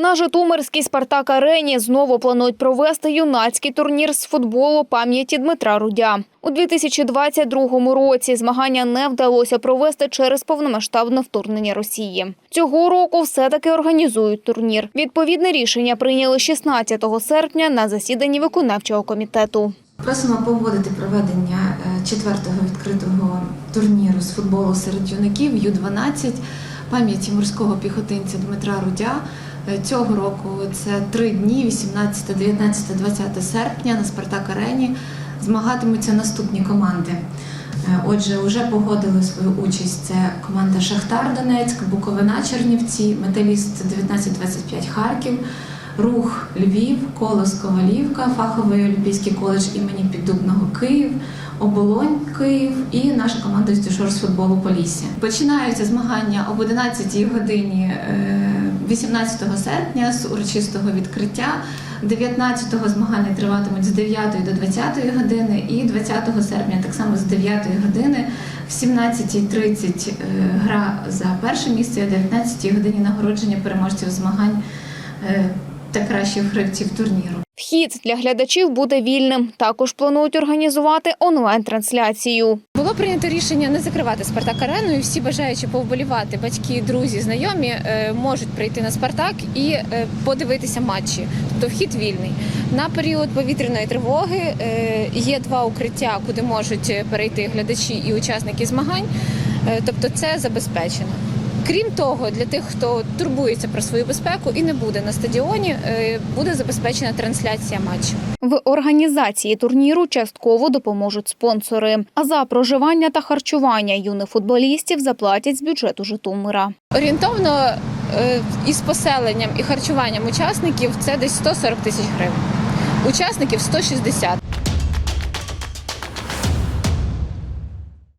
На Житомирській Спартак Арені знову планують провести юнацький турнір з футболу пам'яті Дмитра Рудя. У 2022 році змагання не вдалося провести через повномасштабне вторгнення Росії. Цього року все-таки організують турнір. Відповідне рішення прийняли 16 серпня на засіданні виконавчого комітету. Просимо погодити проведення е, четвертого відкритого турніру з футболу серед юнаків Ю-12 пам'яті морського піхотинця Дмитра Рудя. Е, Цього року це три дні, 18, 19, 20 серпня на Спартак Арені змагатимуться наступні команди. Е, Отже, вже погодили свою участь. Це команда Шахтар Донецьк, Буковина Чернівці, Металіст 1925 Харків, Рух Львів, Колос Ковалівка, фаховий олімпійський коледж імені Піддубного Київ, Оболонь Київ і наша команда Стюшор з футболу Полісся. Починаються змагання об 11 годині е, 18 серпня з урочистого відкриття. 19-го змагання триватимуть з 9 до 20 години, і 20 серпня так само з 9 години в 17.30 е, гра за перше місце, а 19 годині нагородження переможців змагань е, та кращих гравців турніру. Вхід для глядачів буде вільним. Також планують організувати онлайн-трансляцію. Було прийнято рішення не закривати Спартак Арену, і всі бажаючи повболівати, батьки, друзі, знайомі е, можуть прийти на Спартак і е, подивитися матчі. Тобто вхід вільний. На період повітряної тривоги е, є два укриття, куди можуть перейти глядачі і учасники змагань. Тобто це забезпечено. Крім того, для тих, хто турбується про свою безпеку і не буде на стадіоні, е, буде забезпечена трансляція матчу. В організації турніру частково допоможуть спонсори. А за проживання та харчування юних футболістів заплатять з бюджету Житомира. Орієнтовно е, із поселенням і харчуванням учасників це десь 140 тисяч гривень. Учасників 160.